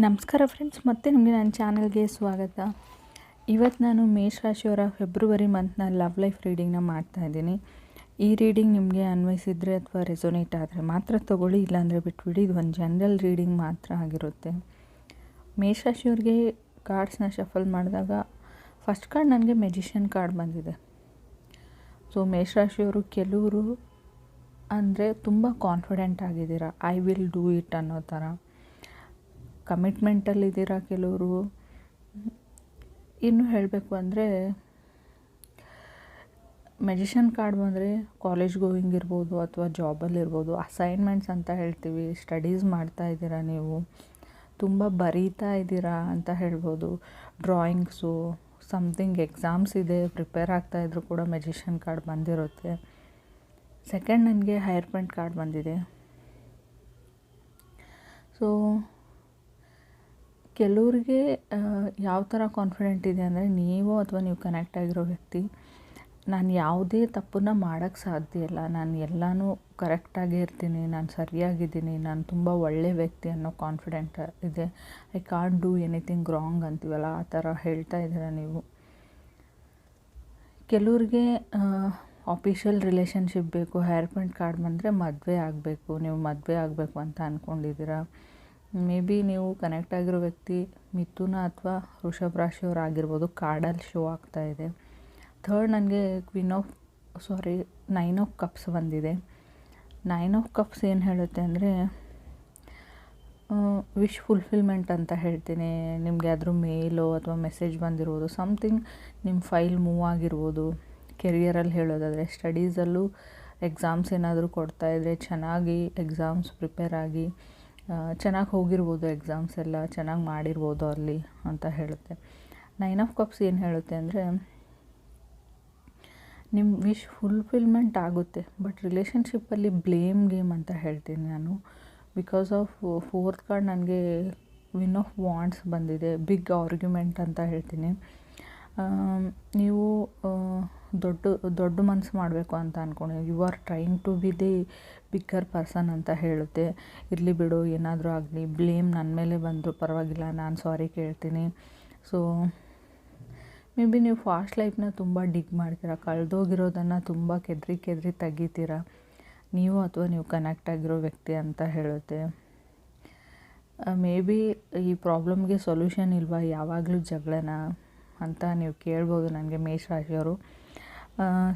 ನಮಸ್ಕಾರ ಫ್ರೆಂಡ್ಸ್ ಮತ್ತೆ ನಿಮಗೆ ನನ್ನ ಚಾನಲ್ಗೆ ಸ್ವಾಗತ. ಇವತ್ತು ನಾನು ಮೇಷರಾಶಿಯವರ ಫೆಬ್ರವರಿ ಮಂತ್ನ ಲವ್ ಲೈಫ್ ರೀಡಿಂಗ್ನ ಮಾಡ್ತಾ ಇದ್ದೀನಿ. ಈ ರೀಡಿಂಗ್ ನಿಮಗೆ ಅನ್ವಯಿಸಿದರೆ ಅಥವಾ ರೆಸೊನೇಟ್ ಆದರೆ ಮಾತ್ರ ತೊಗೊಳ್ಳಿ, ಇಲ್ಲಾಂದರೆ ಬಿಟ್ಬಿಡಿ, ಇದು ಒಂದು ಜನರಲ್ ರೀಡಿಂಗ್ ಮಾತ್ರ ಆಗಿರುತ್ತೆ. ಮೇಷರಾಶಿಯವ್ರಿಗೆ ಕಾರ್ಡ್ಸ್ನ ಶಫಲ್ ಮಾಡಿದಾಗ ಫಸ್ಟ್ ಕಾರ್ಡ್ ನನಗೆ ಮೆಜಿಷಿಯನ್ ಕಾರ್ಡ್ ಬಂದಿದೆ. ಸೊ ಮೇಷರಾಶಿಯವರು ಕೆಲವರು ಅಂದರೆ ತುಂಬ ಕಾನ್ಫಿಡೆಂಟ್ ಆಗಿದ್ದೀರಾ ಐ ವಿಲ್ ಡೂ ಇಟ್ ಅನ್ನೋ ಥರ ಕಮಿಟ್ಮೆಂಟಲ್ಲಿದ್ದೀರಾ ಕೆಲವರು? ಇನ್ನು ಹೇಳಬೇಕು ಅಂದರೆ ಮೆಜಿಷನ್ ಕಾರ್ಡ್ ಬಂದರೆ ಕಾಲೇಜ್ ಗೋಯಿಂಗ್ ಇರ್ಬೋದು ಅಥವಾ ಜಾಬಲ್ಲಿರ್ಬೋದು ಅಸೈನ್ಮೆಂಟ್ಸ್ ಅಂತ ಹೇಳ್ತೀವಿ ಸ್ಟಡೀಸ್ ಮಾಡ್ತಾ ಇದ್ದೀರಾ ನೀವು? ತುಂಬ ಬರೀತಾ ಇದ್ದೀರಾ ಅಂತ ಹೇಳ್ಬೋದು. ಡ್ರಾಯಿಂಗ್ಸು ಸಮಥಿಂಗ್ ಎಕ್ಸಾಮ್ಸ್ ಇದೆ ಪ್ರಿಪೇರ್ ಆಗ್ತಾಯಿದ್ರು ಕೂಡ ಮೆಜಿಷನ್ ಕಾರ್ಡ್ ಬಂದಿರುತ್ತೆ. ಸೆಕೆಂಡ್ ನನಗೆ ಹೈರ್ ಪಾಯಿಂಟ್ ಕಾರ್ಡ್ ಬಂದಿದೆ. ಸೊ ಕೆಲವ್ರಿಗೆ ಯಾವ ಥರ ಕಾನ್ಫಿಡೆಂಟ್ ಇದೆ ಅಂದರೆ ನೀವು ಅಥವಾ ನೀವು ಕನೆಕ್ಟ್ ಆಗಿರೋ ವ್ಯಕ್ತಿ, ನಾನು ಯಾವುದೇ ತಪ್ಪನ್ನ ಮಾಡೋಕ್ಕೆ ಸಾಧ್ಯ ಇಲ್ಲ. ನಾನು ಎಲ್ಲನೂ ಕರೆಕ್ಟಾಗೇ ಇರ್ತೀನಿ, ನಾನು ಸರಿಯಾಗಿದ್ದೀನಿ, ನಾನು ತುಂಬ ಒಳ್ಳೆ ವ್ಯಕ್ತಿ ಅನ್ನೋ ಕಾನ್ಫಿಡೆಂಟ್ ಇದೆ. I can't do anything wrong ಅಂತೀವಲ್ಲ, ಆ ಥರ ಹೇಳ್ತಾ ಇದ್ದೀರ ನೀವು? ಕೆಲವ್ರಿಗೆ ಆಫಿಷಿಯಲ್ ರಿಲೇಷನ್ಶಿಪ್ ಬೇಕು ಹೇರ್ ಪ್ಯಾಂಟ್ ಕಾರ್ಡ್ ಬಂದರೆ ಮದುವೆ ಆಗಬೇಕು, ನೀವು ಮದುವೆ ಆಗಬೇಕು ಅಂತ ಅಂದ್ಕೊಂಡಿದ್ದೀರಾ ಮೇ ಬಿ ನೀವು ಕನೆಕ್ಟ್ ಆಗಿರೋ ವ್ಯಕ್ತಿ ಮಿಥುನ ಅಥವಾ ಋಷಭ ರಾಶಿಯವರಾಗಿರ್ಬೋದು ಕಾರ್ಡಲ್ಲಿ ಶೋ ಆಗ್ತಾ ಇದೆ. ಥರ್ಡ್ ನನಗೆ queen of sorry nine of cups ಬಂದಿದೆ. ನೈನ್ ಆಫ್ ಕಪ್ಸ್ ಏನು ಹೇಳುತ್ತೆ ಅಂದರೆ ವಿಶ್ ಫುಲ್ಫಿಲ್ಮೆಂಟ್ ಅಂತ ಹೇಳ್ತೀನಿ. ನಿಮಗೆ ಅದ್ರ ಮೇಲೋ ಅಥವಾ ಮೆಸೇಜ್ ಬಂದಿರ್ಬೋದು ಸಮ್ಥಿಂಗ್ ನಿಮ್ಮ ಫೈಲ್ ಮೂವ್ ಆಗಿರ್ಬೋದು. ಕೆರಿಯರಲ್ಲಿ ಹೇಳೋದಾದರೆ ಸ್ಟಡೀಸಲ್ಲೂ ಎಕ್ಸಾಮ್ಸ್ ಏನಾದರೂ ಕೊಡ್ತಾಯಿದ್ರೆ ಚೆನ್ನಾಗಿ ಎಕ್ಸಾಮ್ಸ್ ಪ್ರಿಪೇರ್ ಆಗಿ ಚೆನ್ನಾಗಿ ಹೋಗಿರ್ಬೋದು ಎಕ್ಸಾಮ್ಸ್ ಎಲ್ಲ, ಚೆನ್ನಾಗಿ ಮಾಡಿರ್ಬೋದು ಅಲ್ಲಿ ಅಂತ ಹೇಳುತ್ತೆ. ನೈನ್ ಆಫ್ ಕಪ್ಸ್ ಏನು ಹೇಳುತ್ತೆ ಅಂದರೆ ನಿಮ್ಮ ವಿಶ್ ಫುಲ್ಫಿಲ್ಮೆಂಟ್ ಆಗುತ್ತೆ ಬಟ್ ರಿಲೇಷನ್ಶಿಪ್ಪಲ್ಲಿ ಬ್ಲೇಮ್ ಗೇಮ್ ಅಂತ ಹೇಳ್ತೀನಿ ನಾನು. ಬಿಕಾಸ್ ಆಫ್ ಫೋರ್ತ್ ಕಾರ್ಡ್ ನನಗೆ ವಿನ್ ಆಫ್ ವಾಂಟ್ಸ್ ಬಂದಿದೆ ಬಿಗ್ ಆರ್ಗ್ಯುಮೆಂಟ್ ಅಂತ ಹೇಳ್ತೀನಿ. ನೀವು ದೊಡ್ಡ ದೊಡ್ಡ ಮನಸ್ಸು ಮಾಡಬೇಕು ಅಂತ ಅಂದ್ಕೊಂಡೆ you are trying to be the bigger person ಅಂತ ಹೇಳುತ್ತೆ. ಇರಲಿ ಬಿಡು, ಏನಾದರೂ ಆಗಲಿ. ಬ್ಲೇಮ್ ನನ್ನ ಮೇಲೆ ಬಂದರೂ ಪರವಾಗಿಲ್ಲ. ನಾನು ಸಾರಿ ಕೇಳ್ತೀನಿ. ಸೊ ಮೇ ಬಿ ನೀವು ಫಾಸ್ಟ್ ಲೈಫ್ನ ತುಂಬ ಡಿಗ್ ಮಾಡ್ತೀರಾ. ಕಳೆದೋಗಿರೋದನ್ನು ತುಂಬ ಕೆದ್ರಿ ಕೆದ್ರಿ ತೆಗಿತೀರಾ. ನೀವು ಅಥವಾ ನೀವು ಕನೆಕ್ಟ್ ಆಗಿರೋ ವ್ಯಕ್ತಿ ಅಂತ ಹೇಳುತ್ತೆ. ಮೇ ಬಿ ಈ ಪ್ರಾಬ್ಲಮ್ಗೆ ಸೊಲ್ಯೂಷನ್ ಇಲ್ವಾ? ಯಾವಾಗಲೂ ಜಗಳನ ಅಂತ ನೀವು ಕೇಳ್ಬೋದು. ನನಗೆ ಮೇಷ ರಾಶಿಯವರು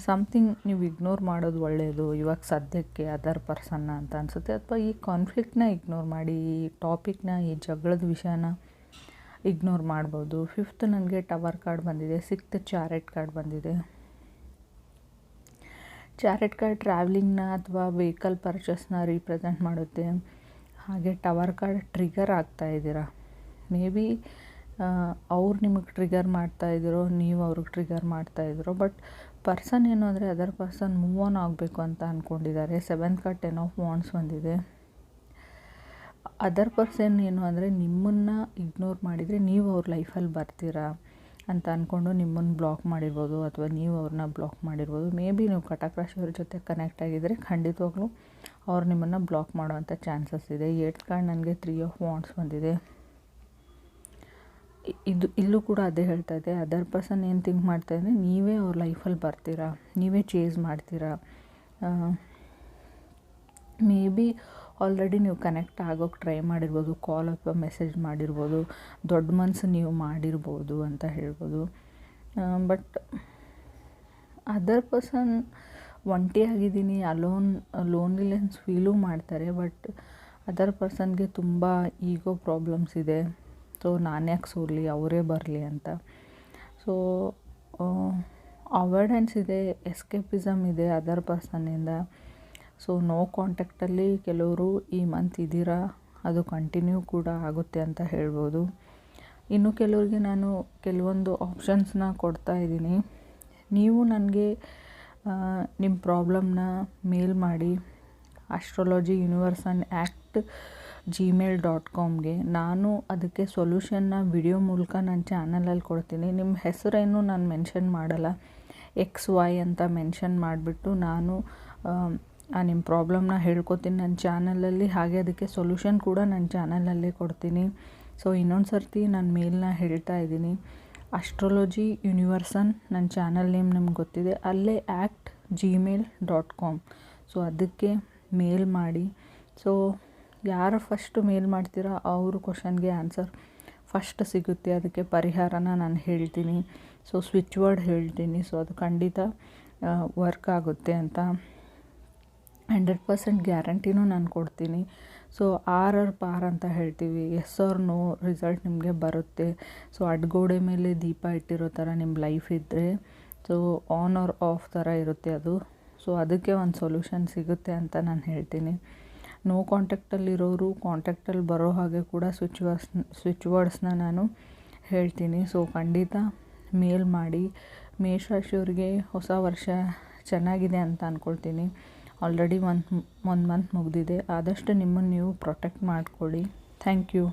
ಸಮಥಿಂಗ್ ನೀವು ಇಗ್ನೋರ್ ಮಾಡೋದು ಒಳ್ಳೆಯದು ಇವಾಗ ಸದ್ಯಕ್ಕೆ ಅದರ್ ಪರ್ಸನ್ನ ಅಂತ ಅನಿಸುತ್ತೆ. ಅಥವಾ ಈ ಕಾನ್ಫ್ಲಿಕ್ಟ್ನ ಇಗ್ನೋರ್ ಮಾಡಿ, ಈ ಟಾಪಿಕ್ನ ಈ ಜಗಳದ ವಿಷಯನ ಇಗ್ನೋರ್ ಮಾಡ್ಬೋದು. ಫಿಫ್ತ್ ನನಗೆ ಟವರ್ ಕಾರ್ಡ್ ಬಂದಿದೆ ಸಿಕ್ತ್ ಚಾರೆಟ್ ಕಾರ್ಡ್ ಬಂದಿದೆ. ಚಾರೆಟ್ ಕಾರ್ಡ್ ಟ್ರಾವೆಲಿಂಗ್ನ ಅಥವಾ ವೆಹಿಕಲ್ ಪರ್ಚೇಸ್ನ ರೀಪ್ರೆಸೆಂಟ್ ಮಾಡುತ್ತೆ. ಹಾಗೆ ಟವರ್ ಕಾರ್ಡ್ ಟ್ರಿಗರ್ ಆಗ್ತಾ ಇದ್ದೀರಾ? ಮೇ ಬಿ ಅವ್ರು ನಿಮಗೆ ಟ್ರಿಗರ್ ಮಾಡ್ತಾ ಇದ್ದೀರೋ ನೀವು ಅವ್ರಿಗೆ ಟ್ರಿಗರ್ ಮಾಡ್ತಾ ಇದ್ದೀರೋ ಬಟ್ ಪರ್ಸನ್ ಏನು ಅಂದರೆ ಅದರ್ ಪರ್ಸನ್ ಮೂವ್ ಆನ್ ಆಗಬೇಕು ಅಂತ ಅಂದ್ಕೊಂಡಿದ್ದಾರೆ seventh card ten of wands ಬಂದಿದೆ. ಅದರ್ ಪರ್ಸನ್ ಏನು ಅಂದರೆ ನಿಮ್ಮನ್ನು ಇಗ್ನೋರ್ ಮಾಡಿದರೆ ನೀವು ಅವ್ರ ಲೈಫಲ್ಲಿ ಬರ್ತೀರಾ ಅಂತ ಅಂದ್ಕೊಂಡು ನಿಮ್ಮನ್ನು ಬ್ಲಾಕ್ ಮಾಡಿರ್ಬೋದು ಅಥವಾ ನೀವು ಅವ್ರನ್ನ ಬ್ಲಾಕ್ ಮಾಡಿರ್ಬೋದು. ಮೇ ಬಿ ನೀವು ಕಟಕ್ ರಾಶಿಯವ್ರ ಜೊತೆ ಕನೆಕ್ಟ್ ಆಗಿದ್ದರೆ ಖಂಡಿತವಾಗ್ಲೂ ಅವ್ರು ನಿಮ್ಮನ್ನು ಬ್ಲಾಕ್ ಮಾಡೋವಂಥ ಚಾನ್ಸಸ್ ಇದೆ. ಏಟ್ ಕಾರ್ಡ್ ನನಗೆ ತ್ರೀ ಆಫ್ ವಾಂಡ್ಸ್ ಬಂದಿದೆ. ಇದು ಇಲ್ಲೂ ಕೂಡ ಅದೇ ಹೇಳ್ತಾ ಇದೆ ಅದರ್ ಪರ್ಸನ್ ಏನು ಥಿಂಕ್ ಮಾಡ್ತಾ ಇದ್ದರೆ ನೀವೇ ಅವ್ರ ಲೈಫಲ್ಲಿ ಬರ್ತೀರಾ? ನೀವೇ ಚೇಸ್ ಮಾಡ್ತೀರಾ? ಮೇ ಬಿ ಆಲ್ರೆಡಿ ನೀವು ಕನೆಕ್ಟ್ ಆಗೋಕ್ಕೆ ಟ್ರೈ ಮಾಡಿರ್ಬೋದು ಕಾಲ್ ಅಥವಾ ಮೆಸೇಜ್ ಮಾಡಿರ್ಬೋದು, ದೊಡ್ಡ ಮನಸ್ಸು ನೀವು ಮಾಡಿರ್ಬೋದು ಅಂತ ಹೇಳ್ಬೋದು. ಬಟ್ ಅದರ್ ಪರ್ಸನ್ ಒಂಟಿಯಾಗಿದ್ದೀನಿ ಅಲೋನ್ ಲೋನ್ಲಿನೆಸ್ ಫೀಲೂ ಮಾಡ್ತಾರೆ ಬಟ್ ಅದರ್ ಪರ್ಸನ್ಗೆ ತುಂಬ ಈಗೋ ಪ್ರಾಬ್ಲಮ್ಸ್ ಇದೆ. ಸೊ ನಾನು ಯಾಕೆ ಸೋಲಿ ಅವರೇ ಬರಲಿ ಅಂತ. ಸೊ ಅವಾಯ್ಡೆನ್ಸ್ ಇದೆ ಎಸ್ಕೇಪಿಸಮ್ ಇದೆ ಅದರ್ ಪರ್ಸನ್ನಿಂದ ಸೊ ನೋ ಕಾಂಟ್ಯಾಕ್ಟಲ್ಲಿ ಕೆಲವರು ಈ ಮಂತ್ ಇದ್ದೀರಾ? ಅದು ಕಂಟಿನ್ಯೂ ಕೂಡ ಆಗುತ್ತೆ ಅಂತ ಹೇಳ್ಬೋದು. ಇನ್ನು ಕೆಲವರಿಗೆ ನಾನು ಕೆಲವೊಂದು ಆಪ್ಷನ್ಸ್ನ ಕೊಡ್ತಾ ಇದ್ದೀನಿ. ನೀವು ನನಗೆ ನಿಮ್ಮ ಪ್ರಾಬ್ಲಮ್ನ ಮೇಲ್ ಮಾಡಿ. Astrology universe and act Gmail dot ಕಾಮ್ಗೆ ನಾನು ಅದಕ್ಕೆ ಸೊಲ್ಯೂಷನ್ನ ವಿಡಿಯೋ ಮೂಲಕ ನನ್ನ ಚಾನಲಲ್ಲಿ ಕೊಡ್ತೀನಿ. ನಿಮ್ಮ ಹೆಸರೇನು ನಾನು ಮೆನ್ಷನ್ ಮಾಡಲ್ಲ. ಎಕ್ಸ್ ವೈ ಅಂತ ಮೆನ್ಷನ್ ಮಾಡಿಬಿಟ್ಟು ನಾನು ನಿಮ್ಮ ಪ್ರಾಬ್ಲಮ್ನ ಹೇಳ್ಕೊತೀನಿ. ನನ್ನ ಚಾನಲಲ್ಲಿ ಹಾಗೆ ಅದಕ್ಕೆ ಸೊಲ್ಯೂಷನ್ ಕೂಡ ನನ್ನ ಚಾನಲಲ್ಲೇ ಕೊಡ್ತೀನಿ. ಸೊ ಇನ್ನೊಂದು ಸರ್ತಿ ನಾನು ಮೇಲ್ನ ಹೇಳ್ತಾ ಇದ್ದೀನಿ. ಅಸ್ಟ್ರಾಲಜಿ ಯೂನಿವರ್ಸನ್ ನನ್ನ ಚಾನಲ್ ನೇಮ್ ನಿಮ್ಗೆ ಗೊತ್ತಿದೆ. ಅಲ್ಲೇ act Gmail dot com so ಅದಕ್ಕೆ ಮೇಲ್ ಮಾಡಿ. ಸೊ ಯಾರು ಫಸ್ಟ್ ಮೇಲ್ ಮಾಡ್ತೀರೋ ಅವರು ಕ್ವಶನ್ಗೆ ಆನ್ಸರ್ ಫಸ್ಟ್ ಸಿಗುತ್ತೆ. ಅದಕ್ಕೆ ಪರಿಹಾರನ ನಾನು ಹೇಳ್ತೀನಿ. ಸೊ ಸ್ವಿಚ್ ವರ್ಡ್ ಹೇಳ್ತೀನಿ. ಸೊ ಅದು ಖಂಡಿತ ವರ್ಕ್ ಆಗುತ್ತೆ ಅಂತ. ಹಂಡ್ರೆಡ್ ಪರ್ಸೆಂಟ್ ಗ್ಯಾರಂಟಿನೂ ನಾನು ಕೊಡ್ತೀನಿ. ಸೊ ಆರ್ ಆರ್ ಪಾರ್ ಅಂತ ಹೇಳ್ತೀವಿ. ಎಸ್ ಆರ್ ನೋ ರಿಸಲ್ಟ್ ನಿಮಗೆ ಬರುತ್ತೆ. ಸೊ ಅಡ್ಗೋಡೆ ಮೇಲೆ ದೀಪ ಇಟ್ಟಿರೋ ಥರ ನಿಮ್ಮ ಲೈಫ್ ಇದ್ದರೆ ಸೊ ಆನ್ ಆರ್ ಆಫ್ ಥರ ಇರುತ್ತೆ ಅದು. ಸೊ ಅದಕ್ಕೆ ಒಂದು ಸೊಲ್ಯೂಷನ್ ಸಿಗುತ್ತೆ ಅಂತ ನಾನು ಹೇಳ್ತೀನಿ. ನೋ ಕಾಂಟ್ಯಾಕ್ಟಲ್ಲಿರೋರು ಕಾಂಟ್ಯಾಕ್ಟಲ್ಲಿ ಬರೋ ಹಾಗೆ ಕೂಡ ಸ್ವಿಚ್ ವರ್ಸ್ ಸ್ವಿಚ್ ವರ್ಡ್ಸ್ನ ನಾನು ಹೇಳ್ತೀನಿ. ಸೊ ಖಂಡಿತ ಮೇಲ್ ಮಾಡಿ. ಮೇಷರಾಶಿಯವ್ರಿಗೆ ಹೊಸ ವರ್ಷ ಚೆನ್ನಾಗಿದೆ ಅಂತ ಅಂದ್ಕೊಳ್ತೀನಿ ಆಲ್ರೆಡಿ ಒಂದು ಒಂದು ಮಂತ್ ಮುಗಿದಿದೆ. ಆದಷ್ಟು ನಿಮ್ಮನ್ನು ನೀವು ಪ್ರೊಟೆಕ್ಟ್ ಮಾಡ್ಕೊಳ್ಳಿ. Thank you